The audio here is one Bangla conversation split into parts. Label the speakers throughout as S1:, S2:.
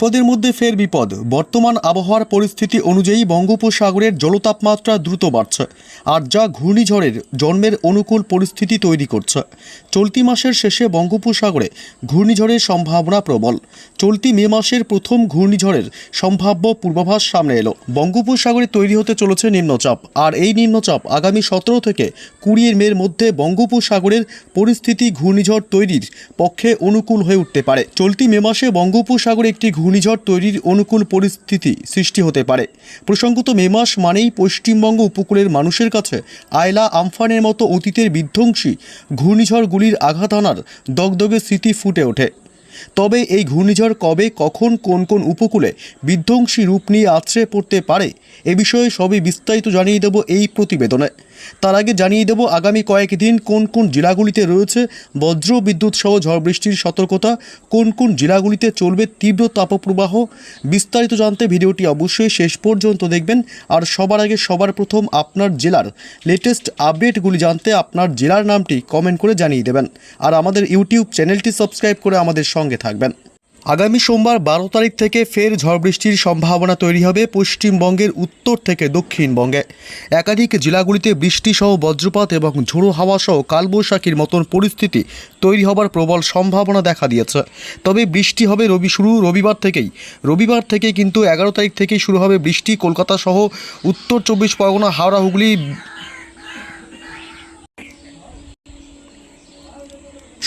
S1: বিপদের মধ্যে ফের বিপদ। বর্তমান আবহাওয়ার পরিস্থিতি অনুযায়ী বঙ্গোপসাগরের জলতাপমাত্রা দ্রুত বাড়ছে, আর যা ঘূর্ণিঝড়ের জন্মের অনুকূল পরিস্থিতি তৈরি করছে। চলতি মাসের শেষে বঙ্গোপসাগরে ঘূর্ণিঝড়ের সম্ভাবনা প্রবল। চলতি মে মাসের প্রথম ঘূর্ণিঝড়ের সম্ভাব্য পূর্বাভাস সামনে এলো। বঙ্গোপসাগরে তৈরি হতে চলেছে নিম্নচাপ, আর এই নিম্নচাপ আগামী সতেরো থেকে কুড়ি মের মধ্যে বঙ্গোপসাগরের পরিস্থিতি ঘূর্ণিঝড় তৈরির পক্ষে অনুকূল হয়ে উঠতে পারে। চলতি মে মাসে বঙ্গোপসাগরে একটি ঘূর্ণিঝড় তৈরির অনুকূল পরিস্থিতি সৃষ্টি হতে পারে। প্রসঙ্গত, মে মাস মানেই পশ্চিমবঙ্গ উপকূলের মানুষের কাছে আয়লা আমফানের মতো অতীতের বিধ্বংসী ঘূর্ণিঝড়গুলির আঘাত আনার দগদগে স্মৃতি ফুটে ওঠে। তবে এই ঘূর্ণিঝড় কবে, কখন, কোন কোন উপকূলে বিধ্বংসী রূপ নিয়ে আছড়ে পড়তে পারে, এ বিষয়ে সবই বিস্তারিত জানিয়ে দেব এই প্রতিবেদনে। তার আগে জানিয়ে দেব আগামী কয়েকদিন কোন কোন জেলাগুলিতে রয়েছে বজ্র বিদ্যুৎ সহ ঝড় বৃষ্টির সতর্কতা, কোন কোন জেলাগুলিতে চলবে তীব্র তাপপ্রবাহ, বিস্তারিত জানতে ভিডিওটি অবশ্যই শেষ পর্যন্ত দেখবেন। আর সবার আগে সবার প্রথম আপনার জেলার লেটেস্ট আপডেটগুলি জানতে আপনার জেলার নামটি কমেন্ট করে জানিয়ে দেবেন। আর আমাদের ইউটিউব চ্যানেলটি সাবস্ক্রাইব করে আমাদের সঙ্গে থাকবেন। আগামী সোমবার বারো তারিখ থেকে ফের ঝড় বৃষ্টির সম্ভাবনা তৈরি হবে পশ্চিমবঙ্গের উত্তর থেকে দক্ষিণবঙ্গে। একাধিক জেলাগুলিতে বৃষ্টি সহ বজ্রপাত এবং ঝোড়ো হাওয়া সহ কালবৈশাখীর মতন পরিস্থিতি তৈরি হবার প্রবল সম্ভাবনা দেখা দিয়েছে। তবে বৃষ্টি হবে রবি, শুরু রবিবার থেকেই। রবিবার থেকে কিন্তু এগারো তারিখ থেকেই শুরু হবে বৃষ্টি। কলকাতা সহ উত্তর চব্বিশ পরগনা, হাওড়া, হুগলি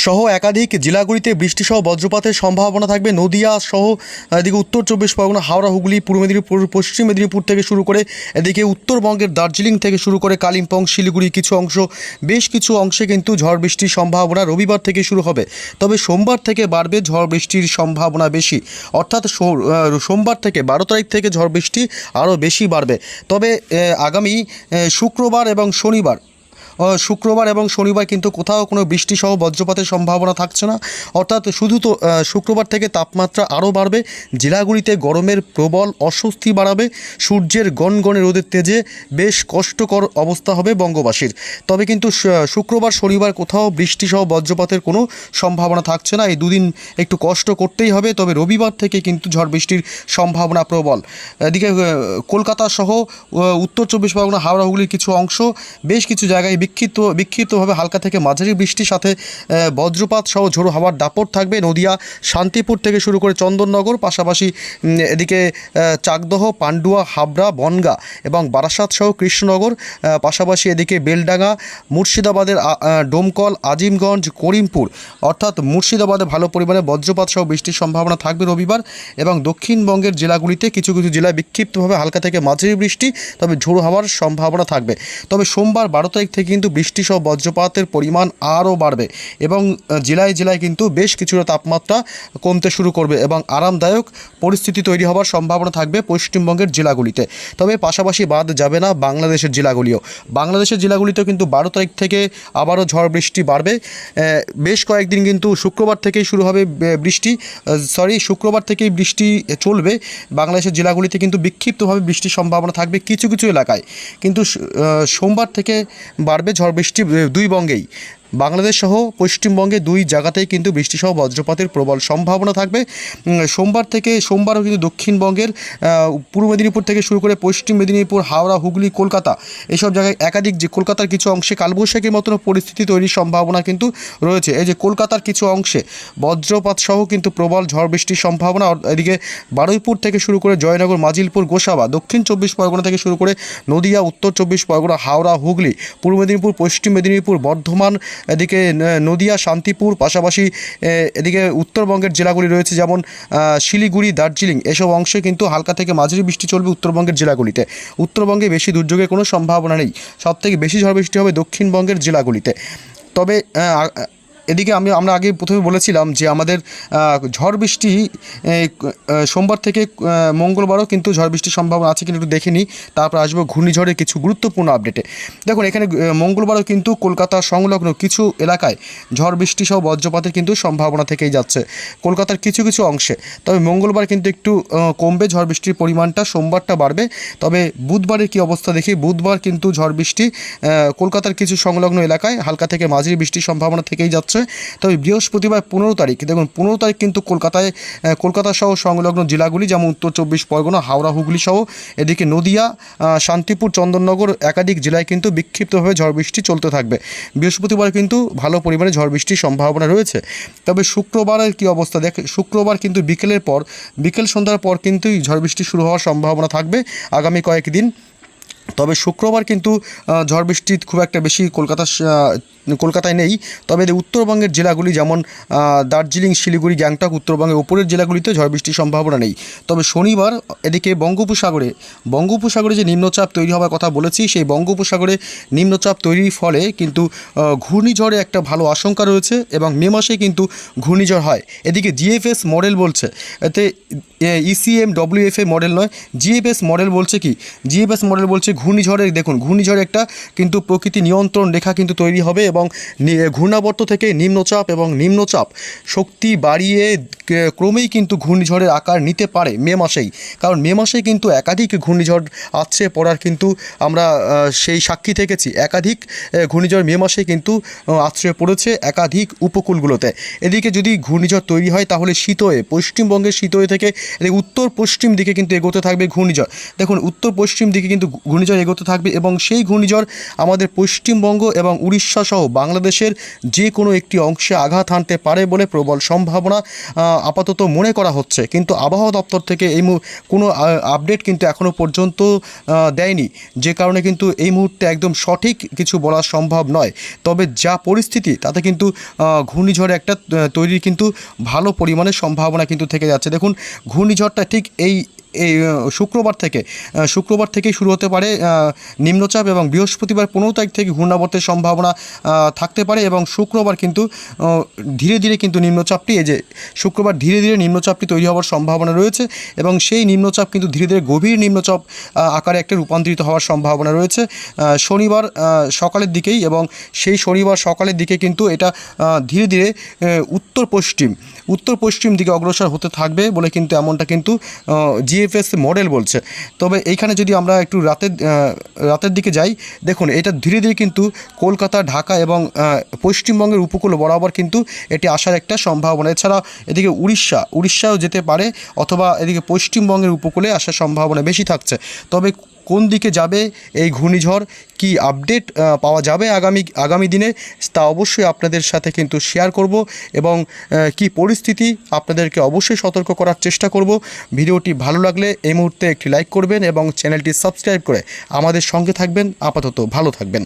S1: সহ একাধিক জেলাগুলিতে বৃষ্টিসহ বজ্রপাতের সম্ভাবনা থাকবে। নদিয়া সহ এদিকে উত্তর চব্বিশ পরগনা, হাওড়া, হুগলি, পূর্ব মেদিনীপুর, পশ্চিম মেদিনীপুর থেকে শুরু করে এদিকে উত্তরবঙ্গের দার্জিলিং থেকে শুরু করে কালিম্পং, শিলিগুড়ি কিছু অংশ, বেশ কিছু অংশে কিন্তু ঝড় বৃষ্টির সম্ভাবনা রবিবার থেকে শুরু হবে। তবে সোমবার থেকে বাড়বে ঝড় বৃষ্টির সম্ভাবনা বেশি। অর্থাৎ সোমবার থেকে বারো তারিখ থেকে ঝড় বৃষ্টি আরও বেশি বাড়বে। তবে আগামী শুক্রবার এবং শনিবার শুক্রবার এবং শনিবার কিন্তু কোথাও কোনো বৃষ্টি সহ বজ্রপাতের সম্ভাবনা থাকছে না। অর্থাৎ শুধু তো শুক্রবার থেকে তাপমাত্রা আরও বাড়বে, জেলাগুলিতে গরমের প্রবল অস্বস্তি বাড়াবে, সূর্যের গনগনে রোদের তেজে বেশ কষ্টকর অবস্থা হবে বঙ্গবাসীর। তবে কিন্তু শুক্রবার, শনিবার কোথাও বৃষ্টি সহ বজ্রপাতের কোনো সম্ভাবনা থাকছে না। এই দুদিন একটু কষ্ট করতেই হবে, তবে রবিবার থেকে কিন্তু ঝড় বৃষ্টির সম্ভাবনা প্রবল। এদিকে কলকাতা সহ উত্তর চব্বিশ পরগনা হাওড়া হুগলির কিছু অংশ, বেশ কিছু জায়গায় বিক্ষিপ্ত বিক্ষিপ্তভাবে হালকা থেকে মাঝারি বৃষ্টির সাথে বজ্রপাত সহ ঝোড়ো হাওয়ার দাপট থাকবে নদিয়া, শান্তিপুর থেকে শুরু করে চন্দননগর, পাশাপাশি এদিকে চাকদহ, পান্ডুয়া, হাবড়া, বনগা এবং বারাসাত সহ কৃষ্ণনগর পাশাপাশি এদিকে বেলডাঙ্গা, মুর্শিদাবাদের ডোমকল, আজিমগঞ্জ, করিমপুর। অর্থাৎ মুর্শিদাবাদে ভালো পরিমাণে বজ্রপাত সহ বৃষ্টির সম্ভাবনা থাকবে রবিবার এবং দক্ষিণবঙ্গের জেলাগুলিতে কিছু কিছু জেলায় বিক্ষিপ্তভাবে হালকা থেকে মাঝারি বৃষ্টি, তবে ঝোড়ো হওয়ার সম্ভাবনা থাকবে। তবে সোমবার বারো তারিখ থেকে কিন্তু বৃষ্টি সহ বজ্রপাতের পরিমাণ আরও বাড়বে এবং জেলায় জেলায় কিন্তু বেশ কিছুটা তাপমাত্রা কমতে শুরু করবে এবং আরামদায়ক পরিস্থিতি তৈরি হওয়ার সম্ভাবনা থাকবে পশ্চিমবঙ্গের জেলাগুলিতে। তবে পাশাপাশি বাদ যাবে না বাংলাদেশের জেলাগুলিও। বাংলাদেশের জেলাগুলিতেও কিন্তু বারো তারিখ থেকে আবারও ঝড় বৃষ্টি বাড়বে। বেশ কয়েকদিন কিন্তু শুক্রবার থেকেই শুরু হবে বৃষ্টি সরি, শুক্রবার থেকেই বৃষ্টি চলবে। বাংলাদেশের জেলাগুলিতে কিন্তু বিক্ষিপ্তভাবে বৃষ্টির সম্ভাবনা থাকবে কিছু কিছু এলাকায়। কিন্তু সোমবার থেকে বাড়বে ঝড় বৃষ্টি দুই বঙ্গেই। বাংলাদেশ সহ পশ্চিমবঙ্গে দুই জায়গাতেই কিন্তু বৃষ্টিসহ বজ্রপাতের প্রবল সম্ভাবনা থাকবে। সোমবার থেকে সোমবারও কিন্তু দক্ষিণবঙ্গের পূর্ব মেদিনীপুর থেকে শুরু করে পশ্চিম মেদিনীপুর, হাওড়া, হুগলি, কলকাতা এসব জায়গায় একাধিক যে কলকাতার কিছু অংশে কালবৈশাখীর মতন পরিস্থিতি তৈরির সম্ভাবনা কিন্তু রয়েছে। এই যে কলকাতার কিছু অংশে বজ্রপাত সহ কিন্তু প্রবল ঝড় বৃষ্টির সম্ভাবনা এদিকে বারুইপুর থেকে শুরু করে জয়নগর, মাজিলপুর, গোসাবা, দক্ষিণ চব্বিশ পরগনা থেকে শুরু করে নদিয়া, উত্তর চব্বিশ পরগনা, হাওড়া, হুগলি, পূর্ব মেদিনীপুর, পশ্চিম মেদিনীপুর, বর্ধমান এদিকে নদিয়া, শান্তিপুর, পাশাপাশি এদিকে উত্তরবঙ্গের জেলাগুলি রয়েছে, যেমন শিলিগুড়ি, দার্জিলিং, এসব অংশে কিন্তু হালকা থেকে মাঝারি বৃষ্টি চলবে উত্তরবঙ্গের জেলাগুলিতে। উত্তরবঙ্গে বেশি দুর্যোগের কোনো সম্ভাবনা নেই। সবথেকে বেশি ঝড় বৃষ্টি হবে দক্ষিণবঙ্গের জেলাগুলিতে। তবে এদিকে আমি, আমরা আগে প্রথমে বলেছিলাম যে আমাদের ঝড় বৃষ্টি সোমবার থেকে মঙ্গলবারও কিন্তু ঝড় বৃষ্টির সম্ভাবনা আছে কিন্তু একটু দেখে নিই তারপর আসব ঘূর্ণিঝড়ের কিছু গুরুত্বপূর্ণ আপডেটে দেখুন, এখানে মঙ্গলবারও কিন্তু কলকাতা সংলগ্ন কিছু এলাকায় ঝড় বৃষ্টি সহ বজ্রপাতের কিন্তু সম্ভাবনা থেকেই যাচ্ছে, কলকাতার কিছু কিছু অংশে। তবে মঙ্গলবার কিন্তু একটু কমবে ঝড় বৃষ্টির পরিমাণটা, সোমবারটা বাড়বে। তবে বুধবারের কি অবস্থা দেখি, বুধবার কিন্তু ঝড় বৃষ্টি কলকাতার কিছু সংলগ্ন এলাকায় হালকা থেকে মাঝারি বৃষ্টির সম্ভাবনা থেকেই যাচ্ছে। হচ্ছে। তবে বৃহস্পতিবার পনেরো তারিখ, দেখুন, পনেরো তারিখ কিন্তু কলকাতায় কলকাতা সহ সংলগ্ন জেলাগুলি যেমন উত্তর চব্বিশ পরগনা, হাওড়া, হুগলি সহ, এদিকে নদিয়া শান্তিপুর, চন্দননগর একাধিক জেলায় কিন্তু বিক্ষিপ্তভাবে ঝড় বৃষ্টি চলতে থাকবে। বৃহস্পতিবার কিন্তু ভালো পরিমাণে ঝড় বৃষ্টির সম্ভাবনা রয়েছে। তবে শুক্রবারের কি অবস্থা? দেখ, শুক্রবার কিন্তু বিকেলের পর, বিকেল সন্ধ্যার পর কিন্তু ঝড় বৃষ্টি শুরু হওয়ার সম্ভাবনা থাকবে। আগামী কয়েকদিন তবে শুক্রবার কিন্তু ঝড় বৃষ্টি খুব একটা বেশি কলকাতা কলকাতায় নেই। তবে উত্তরবঙ্গের জেলাগুলি যেমন দার্জিলিং, শিলিগুড়ি, গ্যাংটক, উত্তরবঙ্গের উপরের জেলাগুলিতে ঝড় বৃষ্টির সম্ভাবনা নেই। তবে শনিবার এদিকে বঙ্গোপসাগরে বঙ্গোপসাগরে যে নিম্নচাপ তৈরি হওয়ার কথা বলেছি, সেই বঙ্গোপসাগরে নিম্নচাপ তৈরির ফলে কিন্তু ঘূর্ণিঝড়ে একটা ভালো আশঙ্কা রয়েছে এবং মে মাসে কিন্তু ঘূর্ণিঝড় হয়। এদিকে জিএফএস মডেল বলছে, এতে ইসিএম ডব্লিউএফএ মডেল নয় জিএফএস মডেল বলছে কি? জিএফএস মডেল বলছে ঘূর্ণিঝড়ের, দেখুন ঘূর্ণিঝড় একটা কিন্তু প্রকৃতি নিয়ন্ত্রণ রেখা কিন্তু তৈরি হবে এবং ঘূর্ণাবর্ত থেকে নিম্নচাপ এবং নিম্নচাপ শক্তি বাড়িয়ে ক্রমেই কিন্তু ঘূর্ণিঝড়ের আকার নিতে পারে মে মাসেই। কারণ মে মাসে কিন্তু একাধিক ঘূর্ণিঝড় আছড়ে পড়ার কিন্তু আমরা সেই সাক্ষী থেকেছি। একাধিক ঘূর্ণিঝড় মে মাসে কিন্তু আছড়ে পড়েছে একাধিক উপকূলগুলোতে। এদিকে যদি ঘূর্ণিঝড় তৈরি হয় তাহলে শীতয়ে, পশ্চিমবঙ্গের শীতয়ে থেকে উত্তর পশ্চিম দিকে কিন্তু এগোতে থাকবে ঘূর্ণিঝড়। দেখুন উত্তর পশ্চিম দিকে কিন্তু ঘূর্ণিঝড় এগোতে থাকবে এবং সেই ঘূর্ণিঝড় আমাদের পশ্চিমবঙ্গ এবং উড়িষ্যা সহ বাংলাদেশের যে কোনো একটি অংশে আঘাত হানতে পারে বলে প্রবল সম্ভাবনা আপাতত মনে করা হচ্ছে। কিন্তু আবহাওয়া দপ্তর থেকে এই কোনো আপডেট কিন্তু এখনও পর্যন্ত দেয়নি। যে কারণে কিন্তু এই মুহূর্তে একদম সঠিক কিছু বলা সম্ভব নয়। তবে যা পরিস্থিতি, তাতে কিন্তু ঘূর্ণিঝড় একটা তৈরির কিন্তু ভালো পরিমাণে সম্ভাবনা কিন্তু থেকে যাচ্ছে। দেখুন, ঘূর্ণিঝড়টা ঠিক এই এই শুক্রবার থেকে শুক্রবার থেকেই শুরু হতে পারে নিম্নচাপ এবং বৃহস্পতিবার পনেরো তারিখ থেকে ঘূর্ণাবর্তের সম্ভাবনা থাকতে পারে এবং শুক্রবার কিন্তু ধীরে ধীরে কিন্তু নিম্নচাপটি, এই যে শুক্রবার ধীরে ধীরে নিম্নচাপটি তৈরি হওয়ার সম্ভাবনা রয়েছে এবং সেই নিম্নচাপ কিন্তু ধীরে ধীরে গভীর নিম্নচাপ আকারে একটা রূপান্তরিত হওয়ার সম্ভাবনা রয়েছে। শনিবার সকালের দিকেই এবং সেই শনিবার সকালের দিকে কিন্তু এটা ধীরে ধীরে উত্তর পশ্চিম উত্তর পশ্চিম দিকে অগ্রসর হতে থাকবে বলে কিন্তু এমনটা কিন্তু জিএফএস মডেল বলছে। তবে এইখানে যদি আমরা একটু রাতের রাতের দিকে যাই, দেখুন, এটা ধীরে ধীরে কিন্তু কলকাতা, ঢাকা এবং পশ্চিমবঙ্গের উপকূল বরাবর কিন্তু এটি আসার একটা সম্ভাবনা। এছাড়া এদিকে উড়িষ্যা, উড়িষ্যাও যেতে পারে অথবা এদিকে পশ্চিমবঙ্গের উপকূলে আসার সম্ভাবনা বেশি থাকছে। তবে কোন দিকে যাবে এই ঘূর্ণিঝড়? কি আপডেট পাওয়া যাবে আগামী আগামী দিনে? তা অবশ্যই আপনাদের সাথে কিন্তু শেয়ার করব এবং কি পরিস্থিতি? আপনাদেরকে অবশ্যই সতর্ক করার চেষ্টা করব। ভিডিওটি ভালো লাগলে এই মুহূর্তে একটি লাইক করবেন এবং চ্যানেলটি সাবস্ক্রাইব করে আমাদের সঙ্গে থাকবেন। আপাতত ভালো থাকবেন।